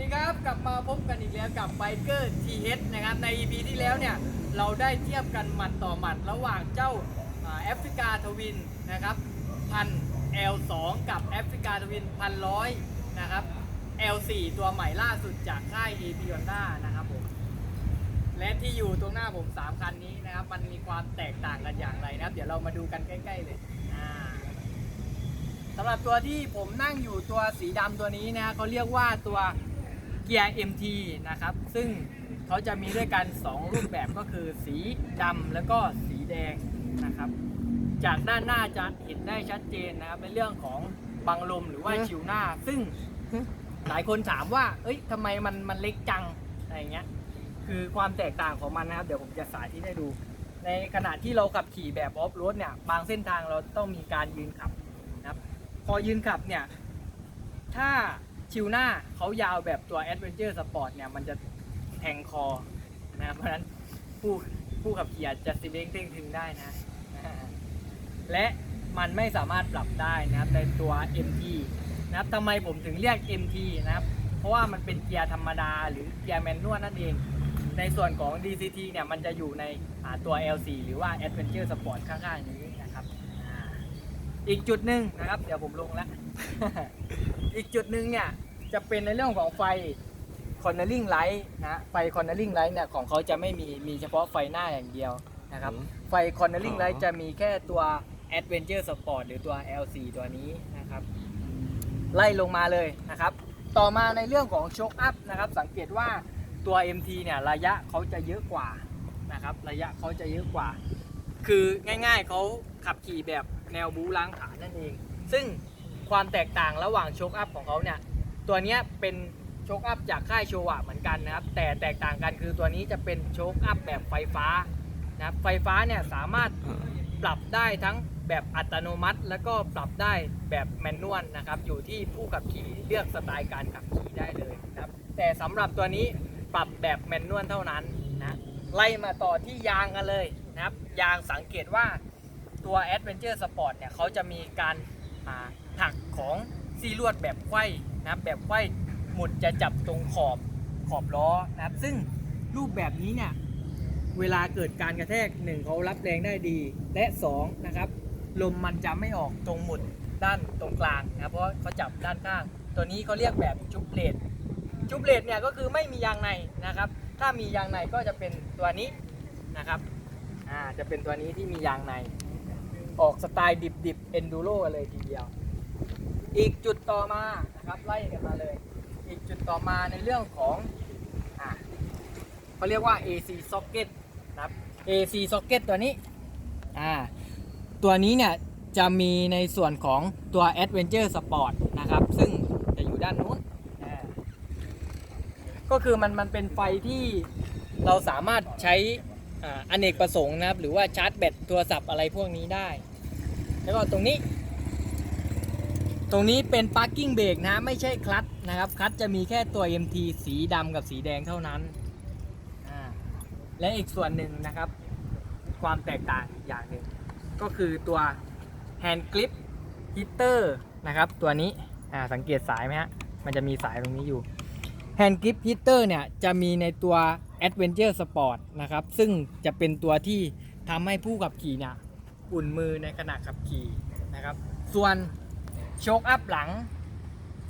ดีครับกลับมาพบกันอีกแล้วกับ Biker TH นะครับใน EP ที่แล้วเนี่ยเราได้เทียบกันหมัดต่อหมัดระหว่างเจ้าแอฟริกาทวินนะครับพัน L2 กับแอฟริกาทวินพันร้อยนะครับ L4 ตัวใหม่ล่าสุดจากค่าย AP Honda นะครับผมและที่อยู่ตรงหน้าผม 3 คันนี้นะครับ มันมีความแตกต่างกันอย่างไรนะครับ เดี๋ยวเรามาดูกันใกล้ ๆ เลยสำหรับตัวที่ผมนั่งอยู่ตัวสีดำตัวนี้นะเขาเรียกว่าตัว กียร์ MT นะครับ ซึ่งเขาจะมีด้วยกัน 2 รูปแบบก็คือสีดำแล้วก็สีแดงนะครับ จากด้านหน้าจะเห็นได้ชัดเจนนะครับในเรื่องของบังลมหรือว่าชิวหน้า ซึ่งหลายคนถามว่า เอ้ยทำไมมันมันเล็กจังอะไรอย่างเงี้ย คือความแตกต่างของมันนะครับ เดี๋ยวผมจะสาธิตให้ดู ในขณะที่เราขับขี่แบบออฟโรดเนี่ย บางเส้นทางเราต้องมีการยืนขับนะครับ พอยืนขับเนี่ย ถ้า ชิวหน้าเขายาวแบบตัว Adventure Sport เนี่ยมันจะแทงคอนะเพราะฉะนั้นผู้ผู้ขับขี่อาจจะสิเด้งเต้งถึงได้นะ และมันไม่สามารถปรับได้นะครับในตัว MT นะครับทำไมผมถึงเรียก MT นะครับ เพราะว่ามันเป็นเกียร์ธรรมดาหรือเกียร์แมนนวลนั่นเอง ในส่วนของ DCT เนี่ยมันจะอยู่ในตัว L4 หรือว่า Adventure Sport ข้างๆนี้นะครับ อีกจุดหนึ่งนะครับ เดี๋ยวผมลงแล้ว อีกจุดหนึ่งเนี่ย จะเป็นในเรื่องของไฟ cornering light นะไฟ cornering light เนี่ยของเขาจะไม่มีมีเฉพาะไฟหน้าอย่างเดียวนะครับอืมไฟ cornering อ๋อ light จะมีแค่ตัว Adventure Sport หรือตัว L4 ตัวนี้นะครับไล่ลงมาเลยนะครับต่อมาในเรื่องของโชคอัพนะครับสังเกตว่าตัว MT เนี่ยระยะเขาจะเยอะกว่านะครับระยะเขาจะเยอะกว่า คือง่ายๆเขาขับขี่แบบแนวบูล้างฐานนั่นเอง ซึ่งความแตกต่างระหว่างโชคอัพของเขาเนี่ย ตัวเนี้ยเป็นโชคอัพจากค่ายโชวะเหมือนกันนะครับ แต่แตกต่างกันคือตัวนี้จะเป็นโชคอัพแบบไฟฟ้านะครับไฟฟ้าเนี่ยสามารถปรับได้ทั้งแบบอัตโนมัติ แล้วก็ปรับได้แบบแมนนวลนะครับ อยู่ที่ผู้ขับขี่เลือกสไตล์การขับขี่ได้เลยนะครับ แต่สำหรับตัวนี้ปรับแบบแมนนวลเท่านั้นนะไล่มาต่อที่ยางกันเลยนะครับ ยางสังเกตว่าตัว Adventure Sport เนี่ยเขาจะมีการอ่าหักของ ซีลวดแบบไขว้นะครับแบบไขว้หมุดจะจับตรงขอบขอบล้อนะครับ ซึ่งรูปแบบนี้เนี่ยเวลาเกิดการกระแทกหนึ่งเขารับแรงได้ดี และสองนะครับลมมันจะไม่ออกตรงหมุดด้านตรงกลางนะครับเพราะเขาจับด้านข้าง ตัวนี้เขาเรียกแบบจุบเลดจุบเลดเนี่ยก็คือไม่มียางในนะครับ ถ้ามียางในก็จะเป็นตัวนี้นะครับอ่าจะเป็นตัวนี้ที่มียางใน ออกสไตล์ดิบดิบเอนดูโรกันเลยทีเดียว อีกจุดต่อมานะครับไล่กันมาเลย อีกจุดต่อมาในเรื่องของอ่าเขาเรียกว่า AC socket นะครับ AC socket ตัวนี้อ่าตัวนี้เนี่ยจะมีในส่วนของตัว Adventure Sport นะครับ ซึ่งจะอยู่ด้านนู้น ก็คือมันมันเป็นไฟที่เราสามารถใช้ออเนกประสงค์นะครับ หรือว่าชาร์จแบตโทรศัพท์อะไรพวกนี้ได้ แล้วก็ตรงนี้ ตรงนี้เป็น parking brake นะไม่ใช่คลัตนะครับคลัตจะมีแค่ตัว MT สีดำกับสีแดงเท่านั้นและอีกส่วนหนึ่งนะครับ ความแตกต่างอย่างหนึ่งก็คือตัว hand grip hitter นะครับ ตัวนี้สังเกตสายไหมฮะมันจะมีสายตรงนี้อยู่ hand grip hitter เนี่ยจะมีในตัว adventure sport นะครับ ซึ่งจะเป็นตัวที่ทำให้ผู้ขับขี่เนี่ยอุ่นมือในขณะขับขี่นะครับ ส่วน โชคอัพหลัง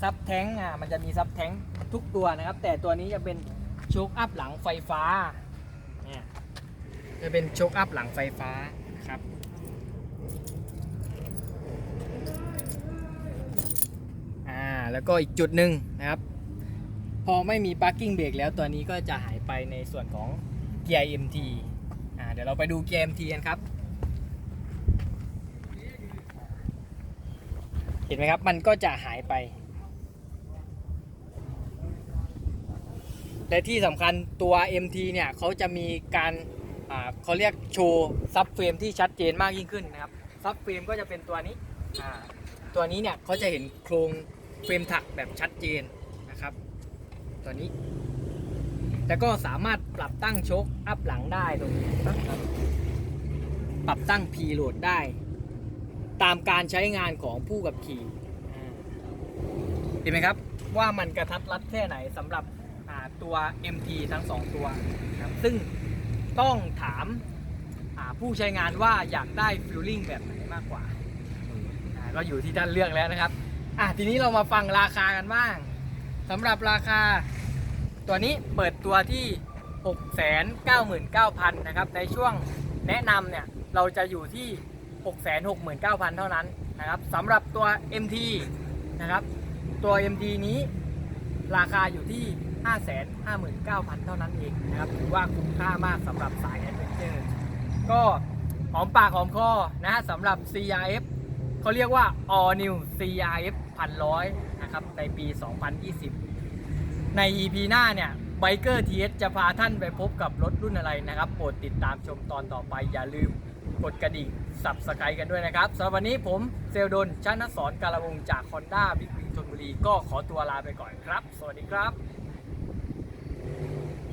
ซับแท้งอะมันจะมีซับแท้งทุกตัวนะครับ แต่ตัวนี้จะเป็นโชคอัพหลังไฟฟ้าเนี่ยจะเป็นโชคอัพหลังไฟฟ้านะครับอ่าแล้วก็อีกจุดหนึ่งนะครับ พอไม่มี parking brake แล้วตัวนี้ก็จะหายไปในส่วนของเกียร์ MT อ่าเดี๋ยวเราไปดูเกียร์ MT กันครับ เห็นไหมครับมันก็จะหายไป และที่สำคัญตัว MT เนี่ยเขาจะมีการเขาเรียกโชว์ซับเฟรมที่ชัดเจนมากยิ่งขึ้นนะครับซับเฟรมก็จะเป็นตัวนี้ตัวนี้เนี่ยเขาจะเห็นโครงเฟรมถักแบบชัดเจนนะครับ ตัวนี้แต่ก็สามารถปรับตั้งชคอัพหลังได้ตรงนี้นะครับปรับตั้ง P โหลดได้ ตามการใช้งานของผู้กับขี่เห็นไหมครับว่ามันกระทัดรัดแค่ไหนสำหรับตัว MT ทั้ง 2 ตัวครับซึ่งต้องถามาผู้ใช้งานว่าอยากได้ฟิลลิ่งแบบไหนมากกว่าอ่าก็อยู่ที่ท่านเลือกแล้วนะครับอะทีนี้เรามาฟังราคากันบ้างสำหรับราคาตัวนี้เปิดตัวที่ 699,000 นะครับ ในช่วงแนะนำเนี่ย เราจะอยู่ที่ 669,000 เท่านั้นนะครับสำหรับตัว MT นะครับตัว MT นี้ราคาอยู่ที่ 559,000 เท่านั้นเองนะครับถือว่าคุ้มค่ามากสำหรับสายแอดเวนเจอร์ก็หอมปากหอมคอนะสำหรับ CRF เขาเรียกว่า All New CRF 1,100นะครับในปี 2020 ใน EP หน้าเนี่ยไบเกอร์ทีจะพาท่านไปพบกับรถรุ่นอะไรนะครับ โปรดติดตามชมตอนต่อไปอย่าลืม กดกระดิ่งสับสไครกันด้วยนะครับสำหรับวันนี้ผมเซลดนชนะสอนการวงจาก Honda บิ๊กวิงชนบุรีก็ขอตัวลาไปก่อนครับ สวัสดีครับ